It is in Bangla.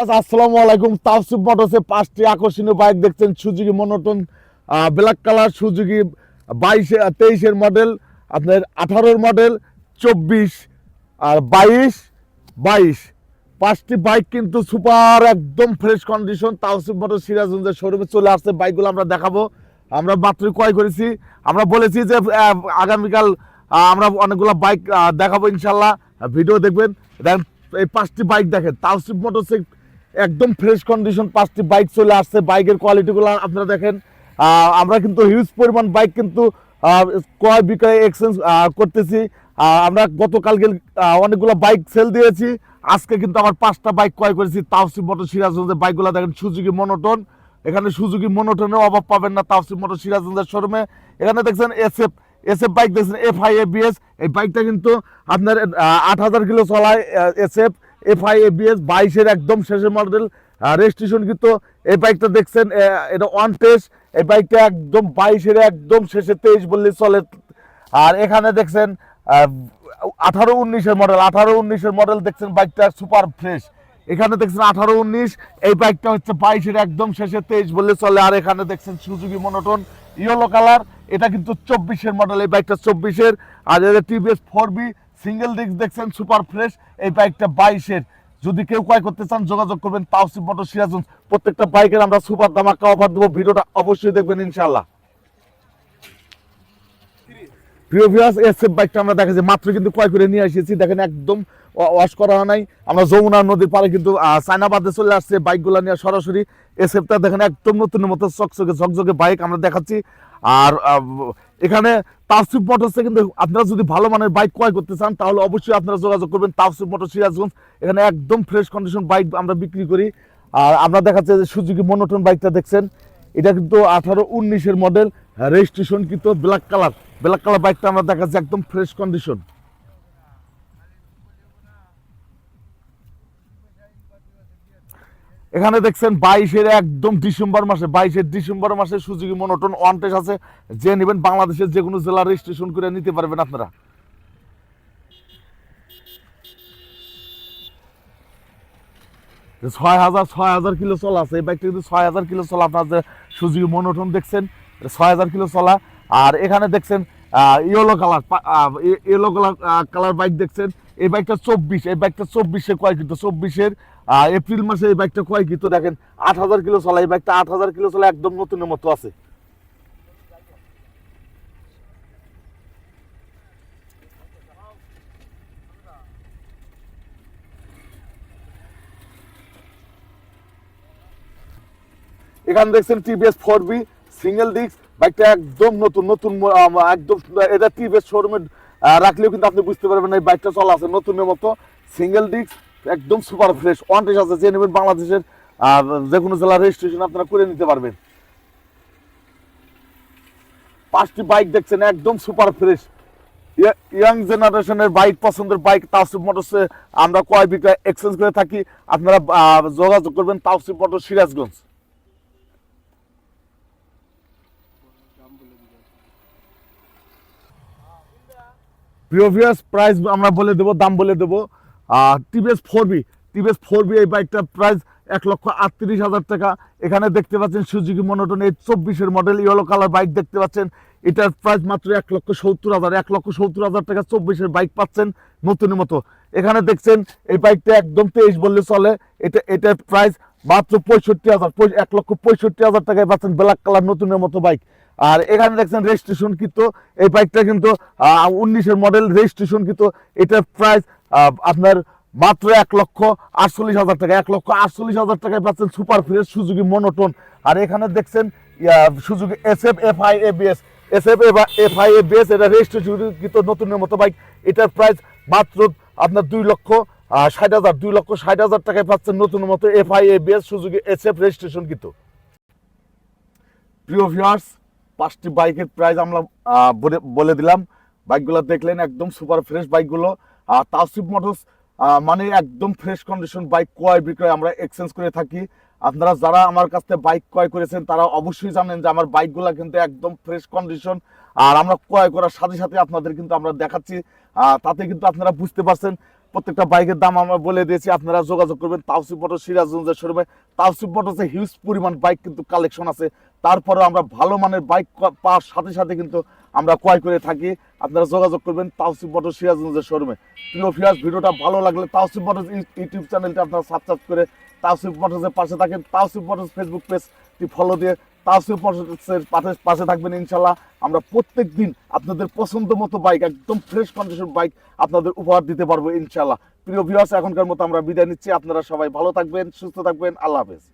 আসসালামু আলাইকুম তাফসিফ মোটরসে পাঁচটি আকর্ষণীয় বাইক দেখছেন। Suzuki monotone black colour Suzuki বাইশে, তেইশের মডেল আপনার আঠারোর মডেল চব্বিশ আর বাইশ বাইশ। পাঁচটি বাইক কিন্তু সুপার একদম ফ্রেশ কন্ডিশন তাওসিফ মোটর সিরাজগঞ্জের শোরুমে চলে আসছে। বাইকগুলো আমরা দেখাবো। আমরা মাত্রই ক্রয় করেছি। আমরা বলেছি যে আগামীকাল আমরা অনেকগুলো বাইক দেখাবো ইনশাল্লাহ ভিডিও দেখবেন। এই পাঁচটি বাইক দেখেন। তাওসিফ মোটরসে একদম ফ্রেশ কন্ডিশন পাঁচটি বাইক চলে আসছে বাইকের কোয়ালিটিগুলো আপনারা দেখেন। আমরা কিন্তু হিউজ পরিমাণ বাইক কিন্তু ক্রয় বিক্রয় এক্সচেঞ্জ করতেছি। আমরা গতকালকে অনেকগুলো বাইক সেল দিয়েছি। আজকে কিন্তু আমার পাঁচটা বাইক ক্রয় করেছি। তাওসিফ মোটর সিরাজগঞ্জের বাইকগুলো দেখেন সুজুকি মনোটন এখানে সুজুকি মনোটনের অভাব পাবেন না তাওসিফ মোটর সিরাজগঞ্জের শোরুমে এখানে দেখছেন এসএফ এসএফ বাইক দেখছেন এফ আই এবিএস এই বাইকটা কিন্তু আপনার আট হাজার কিলো চলায় এসএফ এফ আই এবিএস বাইশের একদম শেষের মডেল রেজিস্ট্রেশন কিন্তু এই বাইকটা দেখছেন এটা ওয়ান টেস্ট এই বাইকটা একদম বাইশের একদম শেষে তেইশ বললে চলে। আর এখানে দেখছেন আঠারো উনিশের মডেল আঠারো উনিশের মডেল দেখছেন বাইকটা সুপার ফ্রেশ এখানে দেখছেন আঠারো উনিশ, এই বাইকটা হচ্ছে বাইশের একদম শেষে তেইশ বললে চলে। আর এখানে দেখছেন সুজুকি মনোটন ইয়েলো কালার এটা কিন্তু চব্বিশের মডেল এই বাইকটা চব্বিশের। আর এটা TVS four V single disc দেখছেন সুপার ফ্রেশ এই বাইকটা বাইশের। যদি কেউ ক্রয় করতে চান, যোগাযোগ করবেন তাওসিফ মোটর সিরাজগঞ্জ প্রত্যেকটা বাইকের আমরা সুপার দামাক্কা অফার দেবো। ভিডিওটা অবশ্যই দেখবেন ইনশাল্লাহ প্রিয় ভিউয়ার্স এসএফ বাইকটা আমরা দেখা মাত্র কিন্তু ক্রয় করে নিয়ে এসেছি। দেখেন একদম ওয়াশ করা হয় নাই। আমরা যমুনা নদীর পাড়ে কিন্তু চায়নাবাদে চলে আসছে বাইকগুলো নিয়ে সরাসরি। এ এসএফটা দেখেন একদম নতুন মতো চকচকে ঝকঝকে বাইক আমরা দেখাচ্ছি। আর এখানে তাফসিফ মোটরসে কিন্তু আপনারা যদি ভালো মানের বাইক ক্রয় করতে চান, তাহলে অবশ্যই আপনারা যোগাযোগ করবেন তাফসিফ মোটর সিরাজগঞ্জ। এখানে একদম ফ্রেশ কন্ডিশন বাইক আমরা বিক্রি করি। আর আমরা দেখাচ্ছি যে সুজুকি মনোটন বাইকটা দেখছেন। এটা কিন্তু আঠারো উনিশের মডেল রেজিস্ট্রেশন কিন্তু ব্ল্যাক কালার ব্ল্যাক কালার বাইকটা আমরা দেখাচ্ছি একদম ফ্রেশ কন্ডিশন। এখানে দেখছেন বাইশের একদম ডিসেম্বর মাসে, বাইশের ডিসেম্বর মাসে সুজুকি মনোটন ওয়ান টেস্ট আছে। যে নেবেন বাংলাদেশের যে কোনো জেলা রেজিস্ট্রেশন করে নিতে পারবেন আপনারা। ছয় হাজার ছয় হাজার কিলো চলা আছে। এই বাইকটা কিন্তু ছয় হাজার কিলো চলা, আপনার সুজুকি মনোটন দেখছেন ছয় হাজার কিলো চলা। আর এখানে দেখছেন yellow colour yellow colour colour bike দেখছেন। এই বাইকটা চব্বিশ, এই বাইকটা চব্বিশে কয় কিন্তু? চব্বিশের এপ্রিল মাসে এই বাইকটা কয় কিন্তু? দেখেন, আট হাজার কিলো চলা, এই বাইকটা আট হাজার কিলো চলা একদম নতুনের মতো আছে। এখানে দেখছেন TVS four V single disc বাইকটা একদম নতুন নতুন একদম এটা টিভিএস শোরুমে রাখলেও কিন্তু আপনি বুঝতে পারবেন এই বাইকটা চলা আছে নতুনের মতো। সিঙ্গেল ডিস্ক একদম সুপার ফ্রেশ ওয়ান টেস আছে, যে নেবেন বাংলাদেশের, আর যে কোনো জেলার রেজিস্ট্রেশন আপনারা করে নিতে পারবেন। পাঁচটি বাইক দেখছেন, একদম সুপার ফ্রেশ ইয়াং জেনারেশনের বাইক পছন্দের বাইক তাওসিফ মোটরসে আমরা কয় বিক্রয় এক্সচেঞ্জ করে থাকি, আপনারা যোগাযোগ করবেন তাওসিফ মোটর সিরাজগঞ্জ। প্রিয় ভিউয়ার্স প্রাইস আমরা বলে দেবো, দাম বলে দেবো। TVS four V TVS four V এই বাইকটার প্রাইস এক লক্ষ আটত্রিশ হাজার টাকা। এখানে দেখতে পাচ্ছেন সুজুকি মনোটন এই চব্বিশের মডেল ইয়েলো কালার বাইক দেখতে পাচ্ছেন। এটার প্রাইস মাত্র এক লক্ষ সত্তর হাজার, এক লক্ষ সত্তর হাজার টাকা চব্বিশের বাইক পাচ্ছেন নতুনের মতো। এখানে দেখছেন এই বাইকটা একদম তেইশ বললে চলে। এটা, এটার প্রাইস মাত্র পঁয়ষট্টি হাজার এক লক্ষ পঁয়ষট্টি হাজার টাকায় পাচ্ছেন ব্ল্যাক কালার নতুনের মতো বাইক আর এখানে দেখছেন রেজিস্ট্রেশন কিন্তু এই বাইকটা কিন্তু উনিশের মডেল রেজিস্ট্রেশন কিন্তু এটার প্রাইস আপনার মাত্র এক লক্ষ আটচল্লিশ হাজার টাকা। এক লক্ষ আটচল্লিশ হাজার টাকায় পাচ্ছেন সুপার ফ্রেশ সুজুকি মনোটন আর এখানে দেখছেন Suzuki S F F I ABS S F F I ABS এটা রেজিস্ট্রেশন কিন্তু নতুনের মতো বাইক এটার প্রাইস মাত্র আপনার দুই লক্ষ ষাট হাজার, দুই লক্ষ ষাট হাজার টাকায় পাচ্ছেন নতুনের মতো F I ABS Suzuki S F registration কিন্তু প্রিয় ভিউয়ার্স পাঁচটি বাইকের প্রাইস আমরা বলে- দিলাম। বাইকগুলো দেখলেন, একদম সুপার ফ্রেশ বাইকগুলো। আর তাওসিফ মোটরস মানে একদম ফ্রেশ কন্ডিশন বাইক ক্রয় বিক্রয় আমরা এক্সচেঞ্জ করে থাকি। আপনারা যারা আমার কাছ থেকে বাইক ক্রয় করেছেন, তারা অবশ্যই জানেন যে আমার বাইকগুলো কিন্তু একদম ফ্রেশ কন্ডিশন আর আমরা ক্রয় করার সাথে সাথে আপনাদের কিন্তু আমরা দেখাচ্ছি। তাতে কিন্তু আপনারা বুঝতে পারছেন। প্রত্যেকটা বাইকের দাম আমরা বলে দিয়েছি। আপনারা যোগাযোগ করবেন তাওসিফ মোটর সিরাজগঞ্জের শোরুমে তাওসিফ মোটরসে হিউজ পরিমাণ বাইক কিন্তু কালেকশন আছে। তারপরেও আমরা ভালো মানের বাইক পাওয়ার সাথে সাথে কিন্তু আমরা ক্রয় করে থাকি। আপনারা যোগাযোগ করবেন তাওসিফ মোটর সিরাজগঞ্জের শোরুমে। প্রিয় ফিয়াস ভিডিওটা ভালো লাগলে তাওসিফ মোটর ইউটিউব চ্যানেলটা আপনারা সাবস্ক্রাইব করে তাওসিফ মোটরসের পাশে থাকেন। তাওসিফ মোটরস ফেসবুক পেজটি ফলো দিয়ে তাওসিফ মোটরসের পাশে পাশে থাকবেন ইনশাল্লাহ আমরা প্রত্যেক দিন আপনাদের পছন্দ মতো বাইক একদম ফ্রেশ কন্ডিশন বাইক আপনাদের উপহার দিতে পারব ইনশাল্লাহ প্রিয় ভিউয়ার্স এখনকার মতো আমরা বিদায় নিচ্ছি। আপনারা সবাই ভালো থাকবেন, সুস্থ থাকবেন। আল্লাহ হাফেজ।